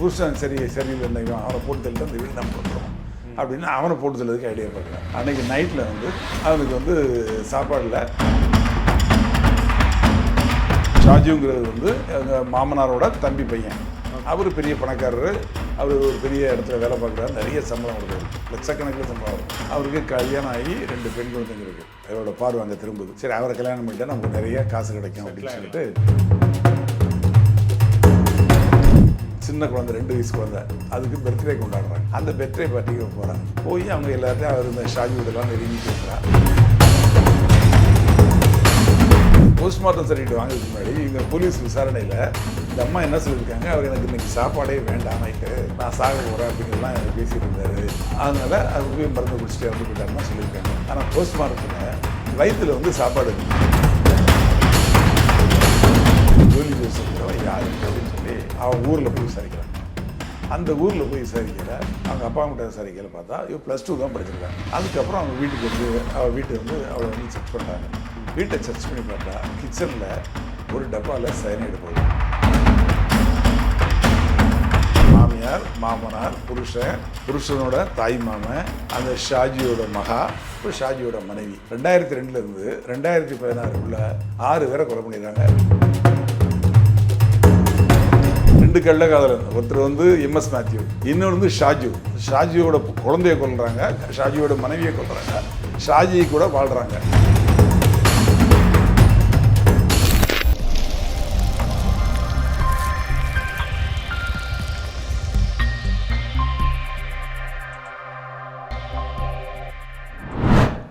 புருஷன் சரி சரியில்லை இவன் அவனை போட்டு தள்ளிட்டு அந்த வீடு நம்ம பண்ணுறோம் அப்படின்னு அவனை போட்டு தள்ளதுக்கு ஐடியா பண்ணுறேன் அன்னைக்கு நைட்டில் வந்து அவனுக்கு வந்து சாப்பாடில் ஷாஜுங்கிறது வந்து எங்கள் மாமனாரோட தம்பி பையன். அவர் பெரிய பணக்காரர். அவர் ஒரு பெரிய இடத்துல வேலை பார்க்குறாரு. நிறைய சம்பளம் கொடுக்குறாரு. லட்சக்கணக்கில் சம்பளம் வரும். அவருக்கு கல்யாணம் ஆகி ரெண்டு பெண் குழந்தைங்க இருக்கு. அவரோட பார்வை அங்கே திரும்புது. சரி அவரை கல்யாணம் பண்ணிட்டா நமக்கு நிறைய காசு கிடைக்கும் அப்படின்னு சொல்லிட்டு சின்ன குழந்தை ரெண்டு வயசு குழந்தை அதுக்கு பர்த்டே கொண்டாடுறாங்க. அந்த பர்த்டே பார்ட்டிக்கு போகிறாங்க போய் அவங்க எல்லாத்தையும் அவர் இந்த ஷாஜி வீடெல்லாம் நெருங்கி கேட்குறாங்க போஸ்ட்மார்ட்டம் சர்டிஃபிகேட் வாங்குறதுக்கு முன்னாடி இவங்க போலீஸ் விசாரணையில் இந்த அம்மா என்ன சொல்லியிருக்காங்க? அவர் எனக்கு இன்னைக்கு சாப்பாடே வேண்டாம் நைட்டு நான் சாக போகிறேன் அப்படிங்கிறலாம் எனக்கு பேசிகிட்டு இருந்தார். அதனால் அவர் போய் மருந்து குடிச்சிட்டு வந்து போயிட்டாருன்னு சொல்லியிருக்காங்க. ஆனால் போஸ்ட்மார்ட்டத்தில் வயிற்றில் வந்து சாப்பாடு இருக்குது அவன் ஊரில் போய் விசாரிக்கிறான். அந்த ஊரில் போய் விசாரிக்கிற அவங்க அப்பா கிட்ட விசாரிக்கல பார்த்தா இவன் ப்ளஸ் டூ தான் படிச்சிருக்காங்க அதுக்கப்புறம் அவங்க வீட்டுக்கு வந்து அவள் வீட்டு வந்து அவளை வந்து செக் பண்ணுறாங்க வீட்டை சர்ச் பண்ணி பார்த்தா கிச்சனில் ஒரு டப்பாவில் சைனைடு போகுது. மாமியார் மாமனார் புருஷன் புருஷனோட தாய் மாமன் அந்த ஷாஜியோட மகா இப்போ ஷாஜியோட மனைவி. ரெண்டாயிரத்தி ரெண்டுலேருந்து ரெண்டாயிரத்தி பதினாறுக்குள்ள ஆறு பேரை கொலை பண்ணிடுறாங்க. ரெண்டு கள்ள காதலன் ஒருத்தர் வந்து எம்எஸ் மேத்யூ இன்னொரு வந்து ஷாஜு. ஷாஜியோட குழந்தைய கொல்றாங்க ஷாஜியோட மனைவியை கொல்றாங்க ஷாஜி கூட வாழ்றாங்க.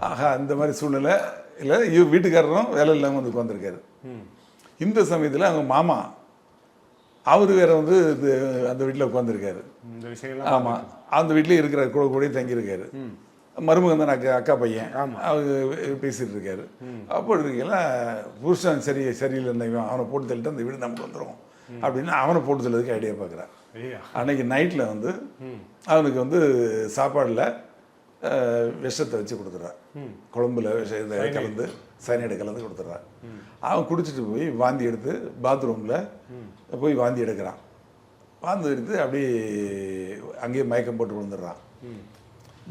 ஆஹா இந்த மாதிரி சூழ்நிலை இல்லை வீட்டுக்காரரும் வேலை இல்லாமல் வந்து உட்காந்துருக்காரு இந்த சமயத்தில் அவங்க மாமா அவர் வேற வந்து இது அந்த வீட்டில் உட்காந்துருக்காரு இந்த ஆமாம் அந்த வீட்லேயே இருக்கிறார் கூட கூட தங்கியிருக்காரு. மருமகன் தான் அக்கா அக்கா பையன். அவர் பேசிட்டு இருக்காரு அப்போ இருக்கல புருஷன் சரி சரியில்லை இவன் அவனை போட்டு தள்ளிட்டு அந்த வீடு நமக்கு வந்துடும் அப்படின்னு அவனை போட்டு தள்ளதுக்கு ஐடியா பார்க்குறான் அன்னைக்கு நைட்டில் வந்து அவனுக்கு வந்து சாப்பாடில் விஷத்தை வச்சு கொடுத்துட்றான் குழம்புல விஷ இதை கலந்து சைனைடு கலந்து கொடுத்துட்றான் அவன் குடிச்சிட்டு போய் வாந்தி எடுத்து பாத்ரூமில் போய் வாந்தி எடுக்கிறான். வாந்தி எடுத்து அப்படியே அங்கேயே மயக்கம் போட்டு விழுந்துடுறான்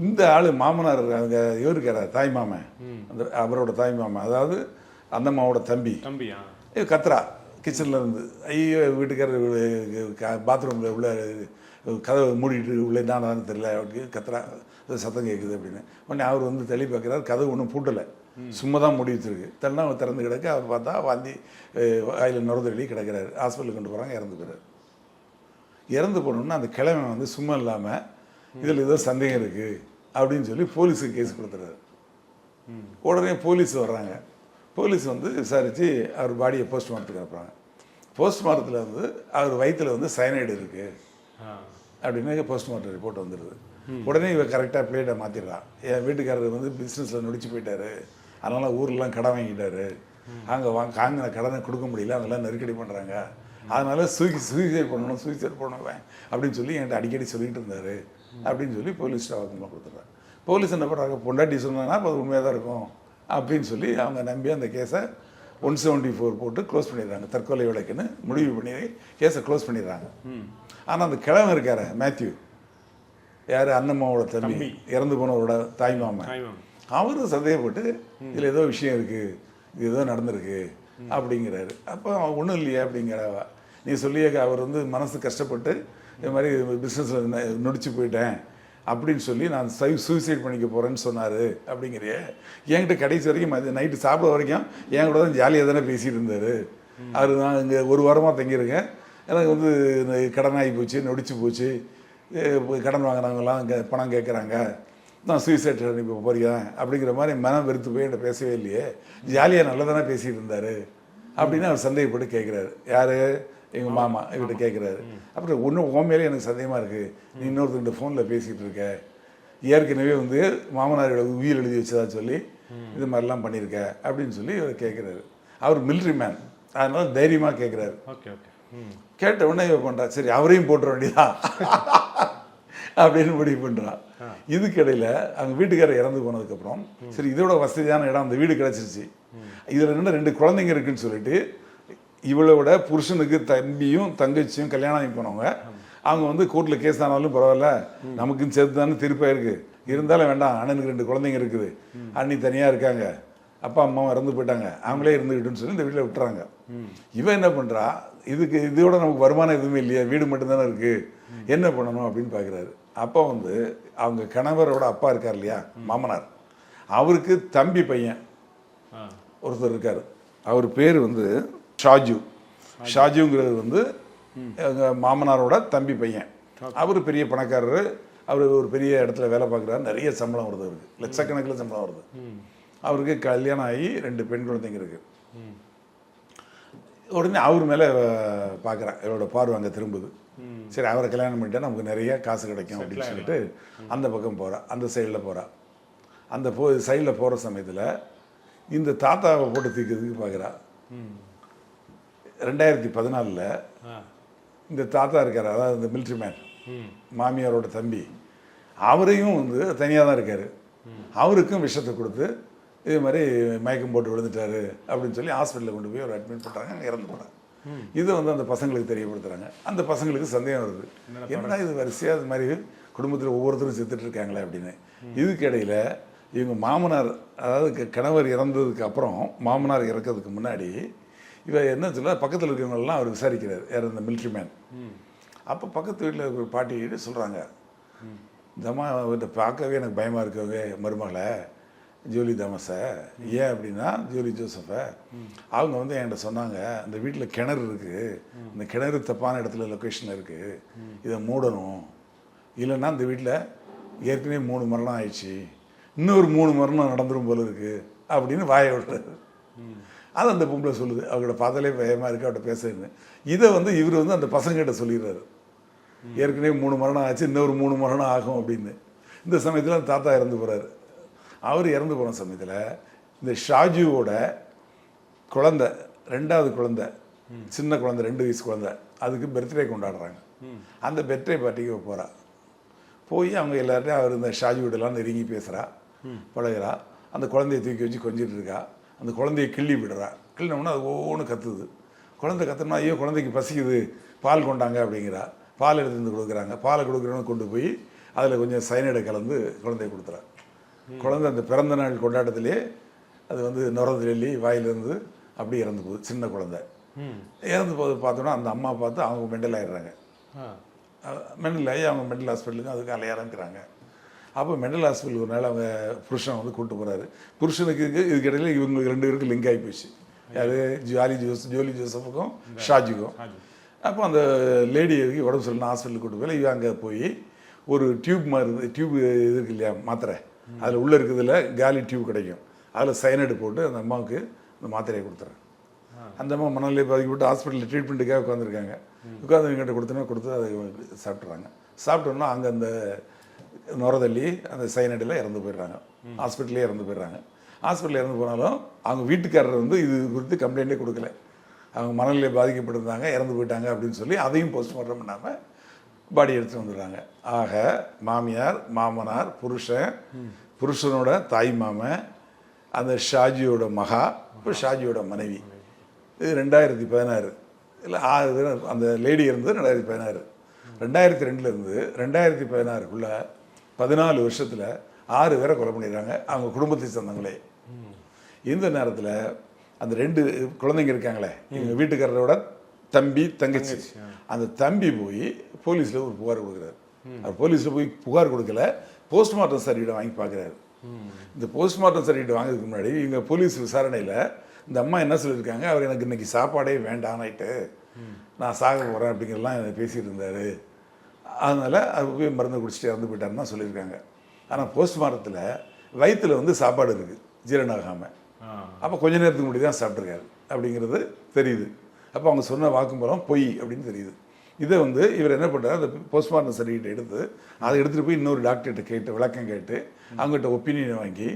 இந்த ஆள் மாமனார் அங்கே இவருக்கார தாய் மாமன். அந்த அவரோட தாய் மாமன். அதாவது அந்தம்மாவோட தம்பி. தம்பியா? கத்துறா. கிச்சனில் இருந்து. ஐயோ வீட்டுக்காரர் பாத்ரூமில் உள்ள கதவை மூடிட்டு உள்ள என்னன்னு தெரியல. கத்துறா. அது சத்தம் கேட்குது அப்படின்னு. உடனே அவர் வந்து தெளி பார்க்குறாரு கதவு ஒன்றும் பூட்டலை. சும்மா தான் மூடி வச்சிருக்கு. தென்னா அவர் திறந்து கிடக்க அவர் பார்த்தா வாந்தி வாயில் நுரதடி கிடக்கிறாரு. ஹாஸ்பிட்டலுக்கு கொண்டு போகிறாங்க இறந்து போகிறார் இறந்து போனோம்னா அந்த கிழமை வந்து சும்மா இல்லாமல் இதில் ஏதோ சந்தேகம் இருக்குது அப்படின்னு சொல்லி போலீஸுக்கு கேஸ் கொடுத்துறாரு. உடனே போலீஸ் வர்றாங்க. போலீஸ் வந்து விசாரித்து அவர் பாடியை போஸ்ட்மார்ட்டத்துக்கு அனுப்புகிறாங்க போஸ்ட்மார்ட்டத்தில் வந்து அவர் வயித்துல வந்து சயனைடு இருக்குது அப்படின்னு போஸ்ட்மார்ட்டம் ரிப்போர்ட் வந்துடுது உடனே இவ கரெக்டாக பிளேட்டை மாற்றிடுறான் என் வீட்டுக்காரர் வந்து பிஸ்னஸில் நொடிச்சு போயிட்டாரு. அதனால ஊர்லாம் கடன் வாங்கிட்டாரு. அங்கே வாங்க வாங்கின கடனை கொடுக்க முடியல. அவங்கெல்லாம் நெருக்கடி பண்ணுறாங்க அதனால சூக்கி சூசைட் பண்ணணும் சூசைட் பண்ணுவேன் அப்படின்னு சொல்லி என்கிட்ட அடிக்கடி சொல்லிட்டு இருந்தாரு. அப்படின்னு சொல்லி போலீஸ் வாக்குமூலம் கொடுத்துட்றாங்க போலீஸ் என்ன பண்ணுறாங்க பொண்டாட்டி சொன்னாங்கன்னா அது உண்மையாக தான் இருக்கும். அப்படின்னு சொல்லி அவங்க நம்பி அந்த கேஸை ஒன் செவன்ட்டி ஃபோர் போட்டு க்ளோஸ் பண்ணிடுறாங்க. தற்கொலை வழக்குன்னு முடிவு பண்ணி கேஸை க்ளோஸ் பண்ணிடுறாங்க. ஆனால் அந்த கிழவன் இருக்காரு மேத்யூ யார்? அண்ணம்மாவோட தம்பி. இறந்து போனவரோட தாய் மாமன். அவரும் சந்தேகப்பட்டு இதில் ஏதோ விஷயம் இருக்குது இது ஏதோ நடந்திருக்கு. அப்படிங்கிறாரு. அப்போ ஒன்றும் இல்லையே. அப்படிங்கிறவ. நீ சொல்லியே அவர் வந்து மனசு கஷ்டப்பட்டு இது மாதிரி பிஸ்னஸில் நொடிச்சு போயிட்டேன். அப்படின்னு சொல்லி நான் சை சூசைட் பண்ணிக்க போகிறேன்னு சொன்னார். அப்படிங்கிறியே. என்கிட்ட கடைசி வரைக்கும் மதியம் நைட்டு சாப்பிட வரைக்கும் என் கூட தான் ஜாலியாக தானே பேசிகிட்டு இருந்தார். அவர் நான் இங்கே ஒரு வாரமாக தங்கியிருக்கேன். எனக்கு வந்து இந்த கடன் ஆகி போச்சு நொடிச்சு போச்சு. கடன் வாங்குறவங்கலாம் இங்கே பணம் கேட்குறாங்க. நான் சூசைட் இப்போ போறேன் அப்படிங்கிற மாதிரி மனம் வெறுத்து போய் என்கிட்ட பேசவே இல்லையே. ஜாலியாக நல்லா தானே பேசிகிட்டு இருந்தார். அப்படின்னு அவர் சந்தேகப்பட்டு கேட்குறாரு. யார்? எங்கள் மாமா. இவர்கிட்ட கேட்குறாரு. அப்புறம் ஒன்றும் உண்மையிலே எனக்கு சந்தேகமாக இருக்குது நீ இன்னொருத்தர்கிட்ட ஃபோனில் பேசிகிட்டு இருக்க. ஏற்கனவே வந்து மாமனாரோட உயிர் எழுதி வச்சதா சொல்லி இது மாதிரிலாம் பண்ணியிருக்க அப்படின்னு சொல்லி இவர் கேட்குறாரு. அவர் மிலிட்ரி மேன் அதனால தைரியமாக கேட்குறாரு. Okay okay. கேட்ட உடனே இவ பண்றா சரி அவரையும் போட்டுற வேண்டியதா அப்படின்னு முடிவு பண்றான் இதுக்கிடையில அவங்க வீட்டுக்காரர் இறந்து போனதுக்கப்புறம் சரி இதோட வசதியான இடம் அந்த வீடு கிடைச்சிருச்சு. இதுல என்ன ரெண்டு குழந்தைங்க இருக்குன்னு சொல்லிட்டு இவளோட புருஷனுக்கு தம்பியும் தங்கச்சியும் கல்யாணம் ஆகி போனவங்க அவங்க வந்து கோர்ட்டில் கேஸ் ஆனாலும் பரவாயில்ல நமக்குன்னு சேர்த்து தானே திருப்பா இருக்கு இருந்தாலும் வேண்டாம் அண்ணனுக்கு ரெண்டு குழந்தைங்க இருக்குது. அண்ணி தனியாக இருக்காங்க. அப்பா அம்மாவும் இறந்து போயிட்டாங்க. அவங்களே இருந்துக்கிட்டுன்னு சொல்லி இந்த வீட்டில் விட்டுறாங்க. இவன் என்ன பண்ணுறா இதுக்கு இதோட நமக்கு வருமானம் எதுவுமே இல்லையா வீடு மட்டும்தானே இருக்கு. என்ன பண்ணணும் அப்படின்னு பார்க்குறாரு அப்போ வந்து அவங்க கணவரோட அப்பா இருக்கார் இல்லையா மாமனார். அவருக்கு தம்பி பையன் ஒருத்தர் இருக்கார். அவர் பேர் வந்து ஷாஜு. ஷாஜுங்கிறது வந்து எங்க மாமனாரோட தம்பி பையன். அவர் பெரிய பணக்காரரு. அவர் ஒரு பெரிய இடத்துல வேலை பார்க்குறாரு நிறைய சம்பளம் வருது அவருக்கு. லட்சக்கணக்கில் சம்பளம் வருது. அவருக்கு கல்யாணம் ஆகி ரெண்டு பெண் குழந்தைங்க இருக்கு. உடனே அவர் மேலே பார்க்குறேன் இவரோட பார்வை அங்கே திரும்புது. சரி அவரை கல்யாணம் பண்ணிட்டா நமக்கு நிறைய காசு கிடைக்கும் அப்படின்னு சொல்லிட்டு அந்த பக்கம் போகிறா அந்த சைடில் போகிறா அந்த போ சைடில் போகிற சமயத்தில் இந்த தாத்தாவை போட்டு தூக்கிறதுக்கு பார்க்குறா ரெண்டாயிரத்தி பதினாலில் இந்த தாத்தா இருக்கார் அதாவது இந்த மிலிட்ரி மேன் மாமியாரோட தம்பி. அவரையும் வந்து தனியாக தான் இருக்கார். அவருக்கும் விஷத்தை கொடுத்து இது மாதிரி மயக்கம் போட்டு விழுந்துட்டாரு அப்படின்னு சொல்லி ஹாஸ்பிட்டலில் கொண்டு போய் ஒரு அட்மிட் பண்ணுறாங்க அங்கே இறந்து போனாங்க. இதை வந்து அந்த பசங்களுக்கு தெரியப்படுத்துறாங்க. அந்த பசங்களுக்கு சந்தேகம் வருது. என்னடா இது வரிசையாக இது மாதிரி குடும்பத்தில் ஒவ்வொருத்தரும் செத்துட்டு இருக்காங்களே அப்படின்னு. இதுக்கு இடையில இவங்க மாமனார் அதாவது கணவர் இறந்ததுக்கு அப்புறம் மாமனார் இறக்கிறதுக்கு முன்னாடி இவ என்ன சொல்ல பக்கத்தில் இருக்கிறவங்களெல்லாம் அவர் விசாரிக்கிறார். யார் இந்த மிலிட்ரி மேன் அப்போ பக்கத்து வீட்டில் ஒரு பாட்டி சொல்கிறாங்க இந்த அம்மா அவர்கிட்ட பார்க்கவே எனக்கு பயமாக இருக்கவே மருமகளை ஜோலி தாமஸை ஏன் அப்படின்னா ஜோலி ஜோசஃபை அவங்க வந்து என்கிட்ட சொன்னாங்க அந்த வீட்டில் கிணறு இருக்குது இந்த கிணறு தப்பான இடத்துல லொக்கேஷன் இருக்குது இதை மூடணும். இல்லைன்னா இந்த வீட்டில் ஏற்கனவே மூணு மரணம் ஆயிடுச்சு. இன்னொரு மூணு மரணம் நடந்துடும் போல இருக்கு அப்படின்னு வாயை விடுறாரு அது அந்த பொம்பளை சொல்லுது. அவங்களோட பார்த்தாலே பயமாக இருக்கு அவட்ட பேசுறேன்னு. இதை வந்து இவர் வந்து அந்த பசங்கிட்ட சொல்லிடுறாரு. ஏற்கனவே மூணு மரணம் ஆச்சு இன்னொரு மூணு மரணம் ஆகும் அப்படின்னு. இந்த சமயத்தில் அந்த தாத்தா இறந்து போகிறாரு அவர் இறந்து போன சமயத்தில் இந்த ஷாஜுவோட குழந்த ரெண்டாவது குழந்த சின்ன குழந்தை ரெண்டு வயசு குழந்த அதுக்கு பர்த்டே கொண்டாடுறாங்க. அந்த பர்த்டே பார்ட்டிக்கு போகிறா போய் அவங்க எல்லார்ட்டையும் அவர் இந்த ஷாஜியோடலாம் நெருங்கி பேசுகிறா பழகிறா. அந்த குழந்தைய தூக்கி வச்சு கொஞ்சிட்டு இருக்கா. அந்த குழந்தைய கிள்ளி விடுறா. கிள்ளினோம்னா அது ஒவ்வொன்று கத்துது. குழந்தை கத்துனா ஐயோ குழந்தைக்கு பசிக்குது. பால் கொண்டாங்க அப்படிங்கிறா. பால் எடுத்து வந்து கொடுக்குறாங்க. பாலை கொடுக்குறோன்னு கொண்டு போய் அதில் கொஞ்சம் சைனடை கலந்து குழந்தைய கொடுத்துறாங்க குழந்தை அந்த பிறந்த நாள் கொண்டாட்டத்திலே அது வந்து நுரதுலி வாயிலிருந்து அப்படி இறந்து போகுது சின்ன குழந்தை. இறந்து போது பார்த்தோன்னா அந்த அம்மா பார்த்து அவங்க மெண்டல் ஆயிடுறாங்க. மெண்டல் ஆகி அவங்க மெண்டல் ஹாஸ்பிட்டலுக்கு அதுக்கு அலைய ஆரம்பிக்கிறாங்க அப்போ மெண்டல் ஹாஸ்பிட்டல் ஒரு நாள் அவங்க புருஷன் வந்து கூப்பிட்டு போகிறாரு புருஷனுக்கு இதுக்கு இடையில இவங்க ரெண்டு பேருக்கு லிங்க் ஆகி போச்சு. யாரு ஜாலி ஜோஸ் ஜோலி ஜோசஃபுக்கும் ஷாஜுக்கும். ஷாஜு. அப்போ அந்த லேடிக்கு உடம்பு சரியில்லை ஹாஸ்பிட்டலுக்கு கூட்டு போய் இவன் அங்கே போய் ஒரு டியூப் மாதிரி டியூப் இருக்கு இல்லையா மாத்திரை. அதில் உள்ளே இருக்கிறதுல காலி டியூப் கிடைக்கும். அதில் சைனடு போட்டு அந்த அம்மாவுக்கு அந்த மாத்திரையை கொடுத்துறேன். அந்த அம்மா மனநிலை பாதிக்கப்பட்டு ஹாஸ்பிட்டலில் ட்ரீட்மெண்ட்டுக்காக உட்காந்துருக்காங்க உட்காந்து எங்கிட்ட கொடுத்தோன்னா கொடுத்து அதை சாப்பிட்றாங்க சாப்பிட்டோன்னா அங்கே அந்த நுரதள்ளி அந்த சைனடில் இறந்து போயிடுறாங்க. ஹாஸ்பிட்டலே இறந்து போயிடுறாங்க. ஹாஸ்பிட்டலில் இறந்து போனாலும் அவங்க வீட்டுக்காரர் வந்து இது குறித்து கம்ப்ளைண்ட்டே கொடுக்கல. அவங்க மனநிலை பாதிக்கப்பட்டிருந்தாங்க இறந்து போயிட்டாங்க அப்படின்னு சொல்லி அதையும் போஸ்ட்மார்ட்டம் பண்ணாமல் பாடி எடுத்துட்டு வந்துடுறாங்க. ஆக மாமியார் மாமனார் புருஷன் புருஷனோட தாய் மாமன் அந்த ஷாஜியோட மகா இப்போ ஷாஜியோட மனைவி. இது ரெண்டாயிரத்தி பதினாறு. இல்லை ஆறு அந்த லேடி இருந்தது ரெண்டாயிரத்தி பதினாறு. ரெண்டாயிரத்தி ரெண்டுல இருந்து ரெண்டாயிரத்தி பதினாறுக்குள்ள பதினாலு வருஷத்தில் ஆறு பேரை கொலை பண்ணிடுறாங்க. அவங்க குடும்பத்தை சேர்ந்தவங்களே. இந்த நேரத்தில் அந்த ரெண்டு குழந்தைங்க இருக்காங்களே எங்க வீட்டுக்காரரோட தம்பி தங்கச்சி. அந்த தம்பி போய் போலீஸில் ஒரு புகார் கொடுக்குறாரு. அவர் போலீஸில் போய் புகார் கொடுக்கல. போஸ்ட்மார்ட்டம் சர்டிஃபிகேட் வாங்கி பார்க்குறாரு இந்த போஸ்ட்மார்ட்டம் சர்டிஃபிகேட் வாங்குறதுக்கு முன்னாடி இவங்க போலீஸ் விசாரணையில் இந்த அம்மா என்ன சொல்லியிருக்காங்க? அவர் எனக்கு இன்னைக்கு சாப்பாடே வேண்டாம் நைட்டு நான் சாக போகிறேன் அப்படிங்கிறலாம் பேசிட்டு இருந்தாரு. அதனால் அவர் போய் மருந்து குடிச்சிட்டு இறந்து போயிட்டாருன்னு தான் சொல்லியிருக்காங்க. ஆனால் போஸ்ட்மார்ட்டத்தில் வயித்துல வந்து சாப்பாடு இருக்குது ஆ. அப்போ கொஞ்ச நேரத்துக்கு முன்னாடி தான் சாப்பிட்ருக்காரு அப்படிங்கிறது தெரியுது. அப்போ அவங்க சொன்ன வாக்குமூலம் பொய் அப்படின்னு தெரியுது. இதை வந்து இவர் என்ன பண்ணுறாரு அந்த போஸ்ட்மார்ட்டம் சர்டிஃபிகேட் எடுத்து அதை எடுத்துகிட்டு போய் இன்னொரு டாக்டர்கிட்ட கேட்டு விளக்கம் கேட்டு அவங்ககிட்ட ஒப்பீனியன் வாங்கி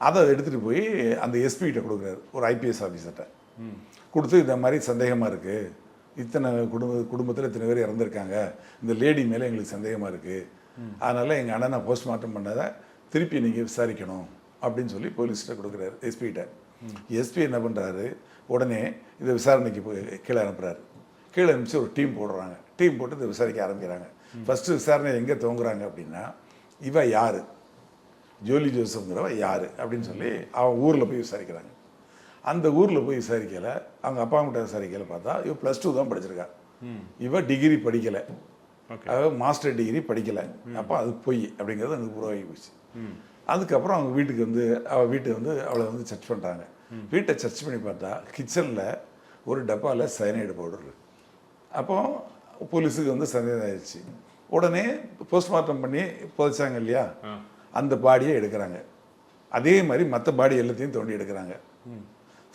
அதை எடுத்துகிட்டு போய் அந்த எஸ்பிகிட்ட கொடுக்குறாரு ஒரு ஐபிஎஸ் ஆஃபீஸர்கிட்ட கொடுத்து இந்த மாதிரி சந்தேகமாக இருக்குது இத்தனை குடும்ப குடும்பத்தில் இத்தனை பேர் இறந்துருக்காங்க. இந்த லேடி மேலே எங்களுக்கு சந்தேகமாக இருக்குது அதனால் எங்கள் அண்ணனை போஸ்ட்மார்ட்டம் பண்ணதை திருப்பி நீங்கள் விசாரிக்கணும் அப்படின்னு சொல்லி போலீஸ்கிட்ட கொடுக்குறாரு எஸ்பிகிட்ட எஸ்பி என்ன பண்ணுறாரு உடனே இதை விசாரணைக்கு போய் கீழே அனுப்புகிறாரு கீழே அனுப்பிச்சு ஒரு டீம் போடுறாங்க. டீம் போட்டு இதை விசாரிக்க ஆரம்பிக்கிறாங்க. ஃபஸ்ட்டு விசாரணை எங்கே துவங்குறாங்க அப்படின்னா இவ யாரு? ஜோலி ஜோசப்ங்கிறவ யாரு? அப்படின்னு சொல்லி அவன் ஊரில் போய் விசாரிக்கிறாங்க. அந்த ஊரில் போய் விசாரிக்கல. அவங்க அப்பா கிட்ட விசாரிக்கல பார்த்தா இவ ப்ளஸ் டூ தான் படிச்சிருக்கா. இவ டிகிரி படிக்கலை. அதாவது மாஸ்டர் டிகிரி படிக்கலை. அப்போ அது பொய் அப்படிங்கிறது எனக்கு உருவாகி போச்சு. அதுக்கப்புறம் அவங்க வீட்டுக்கு வந்து அவள் வீட்டுக்கு வந்து அவளை வந்து சர்ச் பண்ணுறாங்க வீட்டை சர்ச் பண்ணி பார்த்தா கிச்சனில் ஒரு டப்பாவில் சயனைடு பவுடர் அப்போ போலீஸுக்கு வந்து சந்தேகம் ஆயிடுச்சு. உடனே போஸ்ட்மார்ட்டம் பண்ணி புதைச்சாங்க இல்லையா? அந்த பாடியை எடுக்கிறாங்க. அதே மாதிரி மற்ற பாடி எல்லாத்தையும் தோண்டி எடுக்கிறாங்க.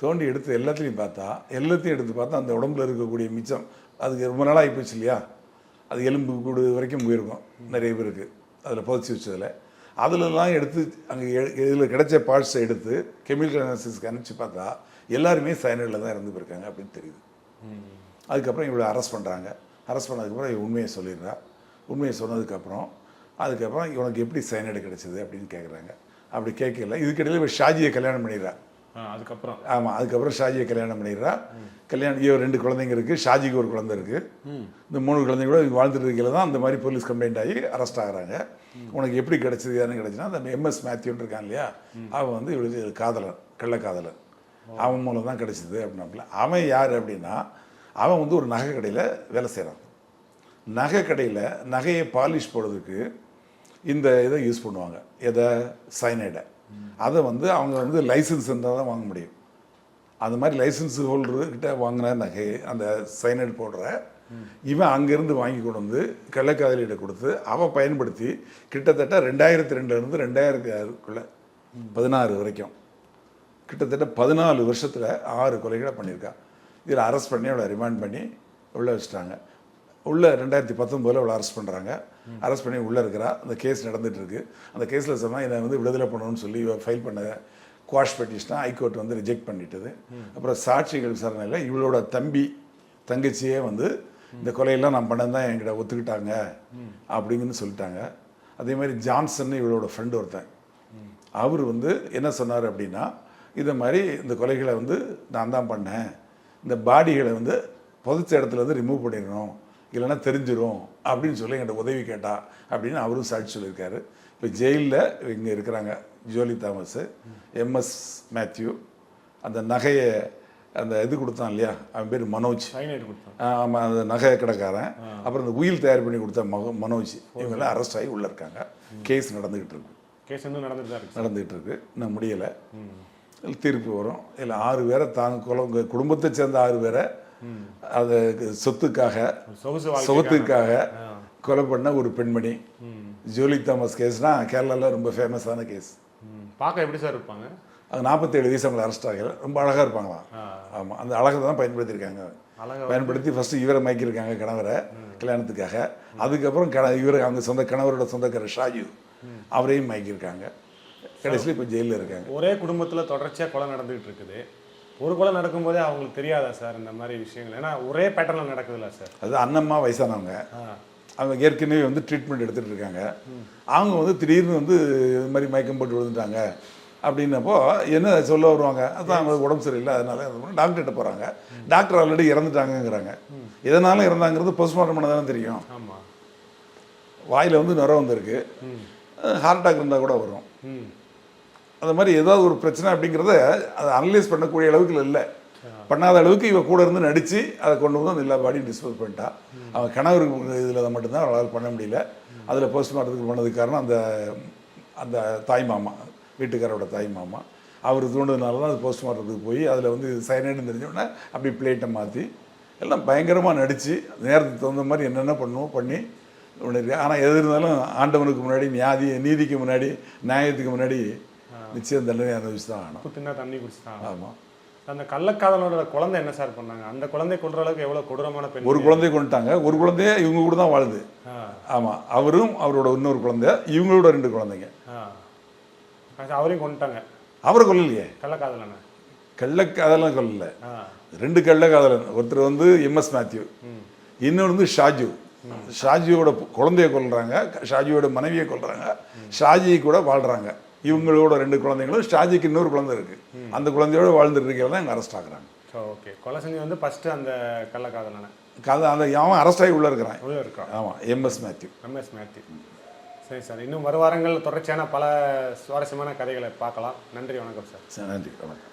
தோண்டி எடுத்து எல்லாத்துலேயும் பார்த்தா எல்லாத்தையும் எடுத்து பார்த்தா அந்த உடம்புல இருக்கக்கூடிய மிச்சம் அதுக்கு ரொம்ப நாளாக ஆகிப்போச்சு இல்லையா? அது எலும்பு கூடு வரைக்கும் போயிருக்கும். நிறைய பேருக்கு. அதில் புதைச்சி வச்சதில். அதுலலாம் எடுத்து அங்கே இதில் கிடைச்ச பார்ட்ஸை எடுத்து கெமிக்கல் அனாலிசிஸ்க்கு அனுப்பிச்சு பார்த்தா எல்லாருமே சைனடில் தான் இறந்து போயிருக்காங்க அப்படின்னு தெரியுது. அதுக்கப்புறம் இவளை அரெஸ்ட் பண்ணுறாங்க அரெஸ்ட் பண்ணதுக்கப்புறம் உண்மையை சொல்லிடுறா. உண்மையை சொன்னதுக்கப்புறம் அதுக்கப்புறம் இவனுக்கு எப்படி சைனடு கிடைச்சிது அப்படின்னு கேட்குறாங்க அப்படி கேட்கல. இதுக்கிடையில இவன் ஷாஜியை கல்யாணம் பண்ணிடுறான் அதுக்கப்புறம். ஆமாம் அதுக்கப்புறம் ஷாஜியை கல்யாணம் பண்ணிடுறா கல்யாணம் இவ ரெண்டு குழந்தைங்க இருக்குது ஷாஜிக்கு ஒரு குழந்தை இருக்குது இந்த மூணு குழந்தைங்க கூட வாழ்ந்துட்டு இருக்கையில தான் அந்த மாதிரி போலீஸ் கம்ப்ளைண்ட் ஆகி அரெஸ்ட் ஆகுறாங்க. உனக்கு எப்படி கிடைச்சது யாருன்னு கிடைச்சுன்னா அந்த எம்எஸ் மேத்யூன்னு இருக்கான் இல்லையா? அவன் வந்து இவளுக்கு காதலன் கள்ளக்காதலன் அவன் மூலம் தான் கிடைச்சது அப்படின்னாப்புல. அவன் யார் அப்படின்னா அவன் வந்து ஒரு நகை கடையில் வேலை செய்கிறான் நகை கடையில் நகையை பாலிஷ் போடுறதுக்கு இந்த இதை யூஸ் பண்ணுவாங்க. எதை? சைனைடை அதை வந்து அவங்க வந்து லைசன்ஸ் இருந்தால் தான் வாங்க முடியும். அந்த மாதிரி லைசன்ஸ் ஹோல்டர்கிட்ட வாங்கின நகை அந்த சைனைடு போடுற இவன் அங்கேருந்து வாங்கி கொண்டு வந்து கள்ளக்காதலியிட கொடுத்து அவன் பயன்படுத்தி கிட்டத்தட்ட ரெண்டாயிரத்தி ரெண்டுலேருந்து ரெண்டாயிரத்தி ஆறுக்குள்ளே பதினாறு வரைக்கும் கிட்டத்தட்ட பதினாலு வருஷத்தில் ஆறு கொலைகளை பண்ணியிருக்கான் இதில் அரெஸ்ட் பண்ணி அவளை ரிமாண்ட் பண்ணி உள்ளே வச்சுட்டாங்க. உள்ளே ரெண்டாயிரத்தி பத்தொம்போதில் அவளை அரெஸ்ட் பண்ணுறாங்க அரெஸ்ட் பண்ணி உள்ளே இருக்கிறா. அந்த கேஸ் நடந்துகிட்ருக்கு அந்த கேஸில் சொன்னால் என்னை வந்து விடுதலை பண்ணணும்னு சொல்லி ஃபைல் பண்ண குவாஷ் பெட்டிஷனை ஹைகோர்ட் வந்து ரிஜெக்ட் பண்ணிட்டது. அப்புறம் சாட்சிகள் விசாரணையில் இவளோட தம்பி தங்கச்சியே வந்து இந்த கொலையெல்லாம் நான் பண்ணது தான் என்கிட்ட ஒத்துக்கிட்டாங்க அப்படிங்கன்னு சொல்லிட்டாங்க. அதே மாதிரி ஜான்சன் இவளோட ஃப்ரெண்டு ஒருத்தன். அவர் வந்து என்ன சொன்னார் அப்படின்னா இதை மாதிரி இந்த கொலைகளை வந்து நான் தான் பண்ணேன். இந்த பாடிகளை வந்து புதைச்ச இடத்துல வந்து ரிமூவ் பண்ணிடணும். இல்லைன்னா தெரிஞ்சிரும் அப்படின்னு சொல்லி என்கிட்ட உதவி கேட்டா அப்படின்னு அவரும் சாட்சி சொல்லியிருக்காரு. இப்போ ஜெயிலில் இங்கே இருக்கிறாங்க ஜோலி தாமஸ் எம்எஸ் மேத்யூ அந்த நகையை அந்த இது கொடுத்தான் இல்லையா? அவன் பேர் மனோஜ். ஆமாம் அந்த நகை கடைக்காரன். அப்புறம் இந்த உயில் தயார் பண்ணி கொடுத்த மக மனோஜ். இவங்கெல்லாம் அரெஸ்ட் ஆகி உள்ளே இருக்காங்க. கேஸ் நடந்துக்கிட்டு இருக்கு. கேஸ் இன்னும் நடந்துட்டு இருக்கு. நடந்துகிட்டு இருக்கு. இன்னும் முடியலை. தீர்ப்பு வரும். இல்லை ஆறு பேரை தான் குல குடும்பத்தை சேர்ந்த ஆறு பேரை அது சொத்துக்காக சொத்துக்காக கொலை பண்ண ஒரு பெண்மணி. ஜோலி தாமஸ் கேஸ்னா கேரளாவில் ரொம்ப ஃபேமஸான கேஸ். பார்க்க எப்படி சார் இருப்பாங்க? அது நாற்பத்தேழு வயசு அவங்களை அரெஸ்ட் ஆகல ரொம்ப அழகாக இருப்பாங்களாம். ஆமாம் அந்த அழகை தான் பயன்படுத்தியிருக்காங்க. அழகா பயன்படுத்தி ஃபர்ஸ்ட் இவரை மயக்கியிருக்காங்க கணவரை கல்யாணத்துக்காக. அதுக்கப்புறம் கண இவர் அவங்க சொந்த கணவரோட சொந்தக்காரர் ஷாஜு அவரையும் மயக்கியிருக்காங்க. கடைசியில் இப்போ ஜெயிலில் இருக்காங்க. ஒரே குடும்பத்துல தொடர்ச்சியா கொலை நடந்துகிட்டு இருக்குது. ஒரு கொலை நடக்கும்போதே அவங்களுக்கு தெரியாதா சார் இந்த மாதிரி விஷயங்கள்? ஏன்னா ஒரே பேட்டர்ல நடக்குதுல்ல சார். அது அண்ணம்மா வயசானவங்க. அவங்க ஏற்கனவே வந்து ட்ரீட்மெண்ட் எடுத்துகிட்டு இருக்காங்க. அவங்க வந்து திடீர்னு வந்து இது மாதிரி மயக்கம் போட்டு விழுந்துட்டாங்க. அப்படின்னப்போ என்ன சொல்ல வருவாங்க? அதான் அவங்களுக்கு உடம்பு சரியில்லை அதனால டாக்டர்கிட்ட போகிறாங்க டாக்டர் ஆல்ரெடி இறந்துட்டாங்கங்கிறாங்க. எதனால இறந்தாங்கிறது போஸ்ட்மார்ட்டம் பண்ண தானே தெரியும். வாயில் வந்து நுரம் வந்திருக்கு. ஹார்ட் அட்டாக் இருந்தால் கூட வரும். ம். அந்த மாதிரி ஏதாவது ஒரு பிரச்சனை அப்படிங்கிறத அதை அனலைஸ் பண்ணக்கூடிய அளவுக்கு இல்லை. பண்ணாத அளவுக்கு இவன் கூட இருந்து நடித்து அதை கொண்டு வந்து அந்த எல்லா பாடியும் டிஸ்போஸ் பண்ணிட்டா. அவன் கணவருக்கு இதில் மட்டும்தான் அவளால் பண்ண முடியல. அதில் போஸ்ட்மார்ட்டத்துக்கு பண்ணதுக்கு காரணம் அந்த அந்த தாய் மாமா வீட்டுக்காரோட தாய் மாமா. அவர் தூண்டதுனால தான் அது போஸ்ட்மார்ட்டத்துக்கு போய் அதில் வந்து சைனைடுன்னு தெரிஞ்சோடனே அப்படி பிளேட்டை மாற்றி எல்லாம் பயங்கரமாக நடித்து நேரத்துக்கு தகுந்த மாதிரி என்னென்ன பண்ணுவோம் பண்ணி ஆனால் எது இருந்தாலும் ஆண்டவனுக்கு முன்னாடி நியாதி நீதிக்கு முன்னாடி நியாயத்துக்கு முன்னாடி நிச்சயம் தண்டனை அனுபவிச்சு தான் ஆகணும். உப்பு தின்னா தண்ணி குடிச்சுட்டான் ஆமாம் அந்த கள்ளக்காதலோட குழந்தை என்ன சார் பண்ணாங்க? அந்த குழந்தை கொல்ற அளவுக்கு எவ்வளவு கொடூரமான பெண் ஒரு குழந்தைய கொண்டுட்டாங்க. ஒரு குழந்தைய இவங்க கூட தான் வாழுது. ஆமாம் அவரும் அவரோட இன்னொரு குழந்தை இவங்களோட ரெண்டு குழந்தைங்க. அவரையும் கொண்டுட்டாங்க. அவரை கொல்லலையே? கள்ளக்காதலனை. கள்ளக்காதலாம் கொல்லல. ரெண்டு கள்ளக்காதலன். ஒருத்தர் வந்து எம்எஸ் மேத்யூ. இன்னொரு வந்து ஷாஜு. ஷாஜியோட குழந்தைய கொல்றாங்க. ஷாஜியோட மனைவியை கொல்றாங்க. ஷாஜி கூட வாழ்றாங்க. இவங்களோட ரெண்டு குழந்தைங்களும் ஷாஜிக்கு இன்னொரு குழந்தை இருக்கு. அந்த குழந்தையோட வாழ்ந்துட்டு இருக்கிறத தான் இங்கே அரெஸ்ட் ஆகுறாங்க. ஓகே கொலை செஞ்சு வந்து ஃபர்ஸ்ட் அந்த கள்ளக்காதலனை. அது அந்த அவன் அரெஸ்ட் ஆகி உள்ளே இருக்கிறான். உள்ள இருக்கோம் ஆமாம் எம்எஸ் மேத்யூ எம்எஸ் மேத்யூ சரி சார். இன்னும் வரும் வாரங்கள் தொடர்ச்சியான பல சுவாரஸ்யமான கதைகளை பார்க்கலாம். நன்றி வணக்கம் சார். சரி நன்றி வணக்கம்.